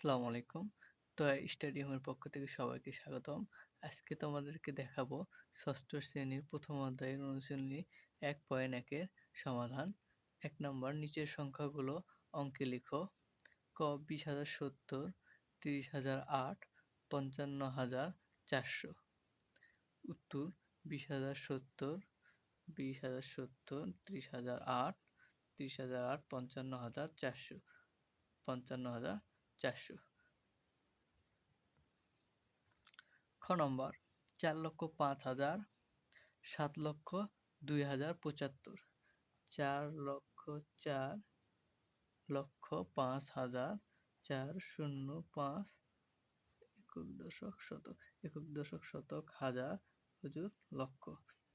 আসসালামু আলাইকুম। তো স্টেডিয়ামের পক্ষ থেকে সবাইকে স্বাগতম। আজকে তোমাদেরকে দেখাবো ষষ্ঠ শ্রেণির প্রথম অধ্যায়ের অনুশীলনী এক পয়েন্ট একের সমাধান। এক নম্বর, নিচের সংখ্যাগুলো অঙ্কে লিখো। ক, বিশ হাজার সত্তর, তিরিশ হাজার আট, পঞ্চান্ন হাজার চারশো। উত্তর, বিশ হাজার সত্তর, বিশ হাজার সত্তর, তিরিশ হাজার আট, তিরিশ হাজার আট, পঞ্চান্ন হাজার চারশো, পঞ্চান্ন হাজার চারশো। খ নম্বর, চার লক্ষ পাঁচ হাজার, সাত লক্ষ দুই হাজার পঁচাত্তর। চার লক্ষ চার লক্ষ পাঁচ হাজার চার শূন্য পাঁচ একক দশক শতক একক দশক শতক হাজার হুজুর লক্ষ।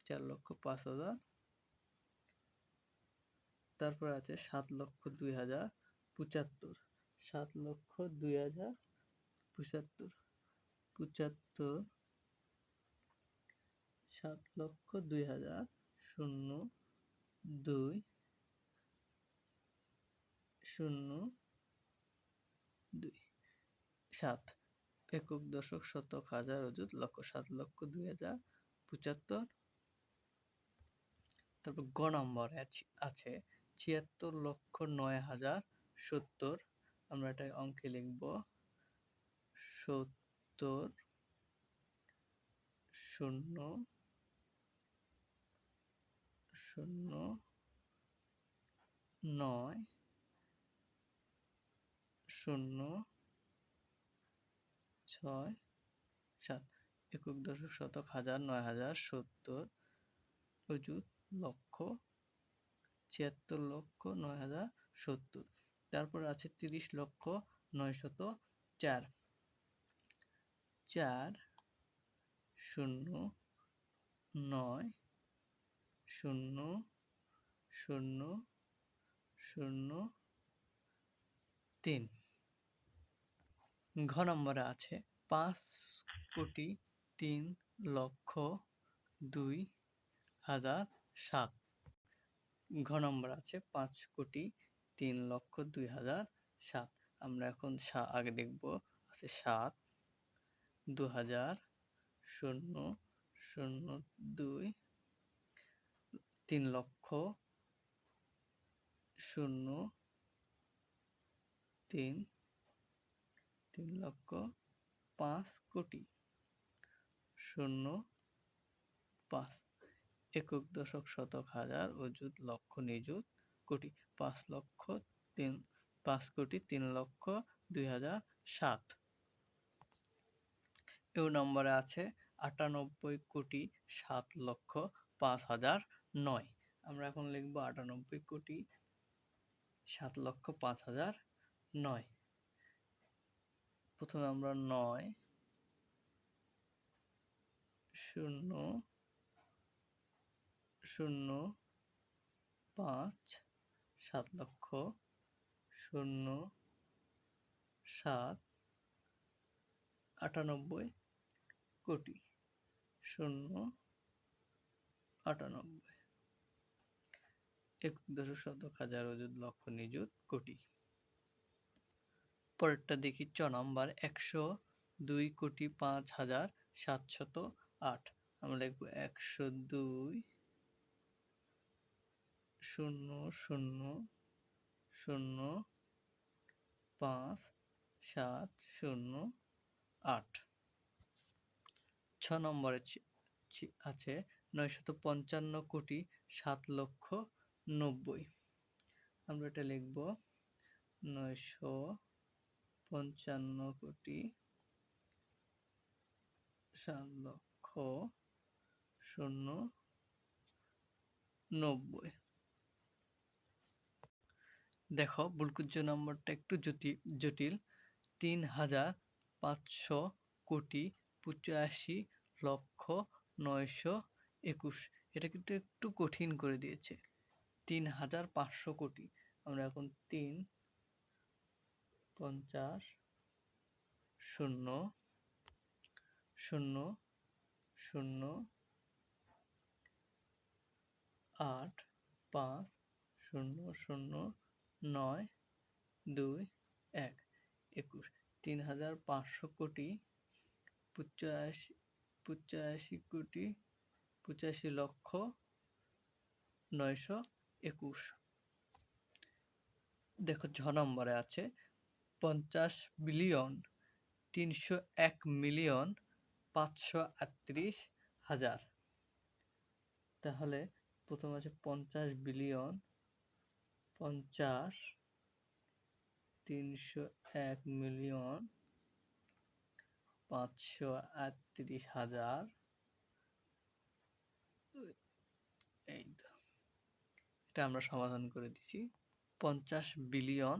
চার লক্ষ পাঁচ হাজার। তারপর আছে সাত লক্ষ দুই হাজার পঁচাত্তর। সাত লক্ষ দুই হাজার পঁচাত্তর পঁচাত্তর, সাত লক্ষ দুই হাজার শূন্য দুই শূন্য দুই, সাত একক দশক শতক হাজার অযুত লক্ষ সাত লক্ষ দুই হাজার পঁচাত্তর। তারপর গ নম্বর আছে ছিয়াত্তর লক্ষ নয় হাজার সত্তর। আমরা এটা অঙ্কে লিখব। সত্তর শূন্য শূন্য নয় শূন্য ছয় সাত একক দশক শতক হাজার নয় হাজার সত্তর অযুত লক্ষ ছিয়াত্তর লক্ষ নয় হাজার সত্তর। তারপর আছে তিরিশ লক্ষ নয়শত চার। চার শূন্য নয় শূন্য শূন্য শূন্য তিন। ঘ নম্বরে আছে পাঁচ কোটি তিন লক্ষ দুই হাজার সাত। ঘ নম্বর আছে পাঁচ কোটি তিন লক্ষ দুই হাজার সাত। আমরা এখন আগে দেখব, আছে সাত, দু হাজার শূন্য শূন্য দুই, তিন লক্ষ শূন্য তিন তিন লক্ষ পাঁচ কোটি শূন্য পাঁচ। একক দশক শতক হাজার অযুত, লক্ষ নিযুত কোটি পাঁচ লক্ষ তিন, পাঁচ কোটি তিন লক্ষ দুই হাজার সাত। এও নম্বরে আছে আটানব্বই কোটি সাত লক্ষ পাঁচ হাজার নয়। আমরা এখন লিখব আটানব্বই কোটি সাত লক্ষ পাঁচ হাজার নয়। প্রথমে আমরা নয়, শূন্য শূন্য, পাঁচ সাত লক্ষ শূন্য সাত আটানব্বই কোটি শূন্য আটানব্বই। একক দশক শতক হাজার অযুত লক্ষ নিযুত কোটি। পরেরটা দেখি চ নাম্বার একশো দুই কোটি পাঁচ হাজার সাতশত আট। আমরা লিখব একশো দুই শূন্য শূন্য শূন্য, পাঁচ, সাত, শূন্য, আট। ছ নম্বরে আছে নয়শত পঞ্চান্ন কোটি সাত লক্ষ নব্বই। আমরা এটা লিখব নয়শো পঞ্চান্ন কোটি সাত লক্ষ শূন্য নব্বই। দেখো বুলকুজ্জ নম্বরটা একটু জটিল। তিন হাজার পাঁচশো কোটি পঁচাশি লক্ষ নয়শো একুশ। এটা কিন্তু একটু কঠিন করে দিয়েছে। তিন হাজার পাঁচশো কোটি। আমরা এখন তিন, পঞ্চাশ, শূন্য শূন্য শূন্য, আট, পাঁচ, শূন্য শূন্য নয়, দুই, এক, একুশ। তিন হাজার পাঁচশো কোটি, পঁচাশি পঁচাশি কোটি, পঁচাশি লক্ষ, নয়শো একুশ। দেখো ছ নম্বরে আছে, পঞ্চাশ বিলিয়ন তিনশো এক মিলিয়ন পাঁচশো আটত্রিশ হাজার। তাহলে প্রথম আছে পঞ্চাশ বিলিয়ন পঞ্চাশ, তিনশো এক মিলিয়ন, পাঁচশো আটত্রিশ হাজার। এই তো, এটা আমরা সমাধান করে দিছি পঞ্চাশ বিলিয়ন,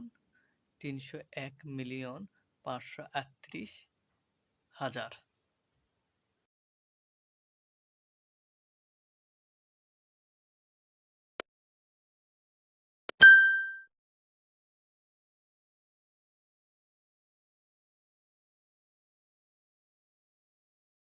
তিনশো এক মিলিয়ন, পাঁচশো আটত্রিশ হাজার।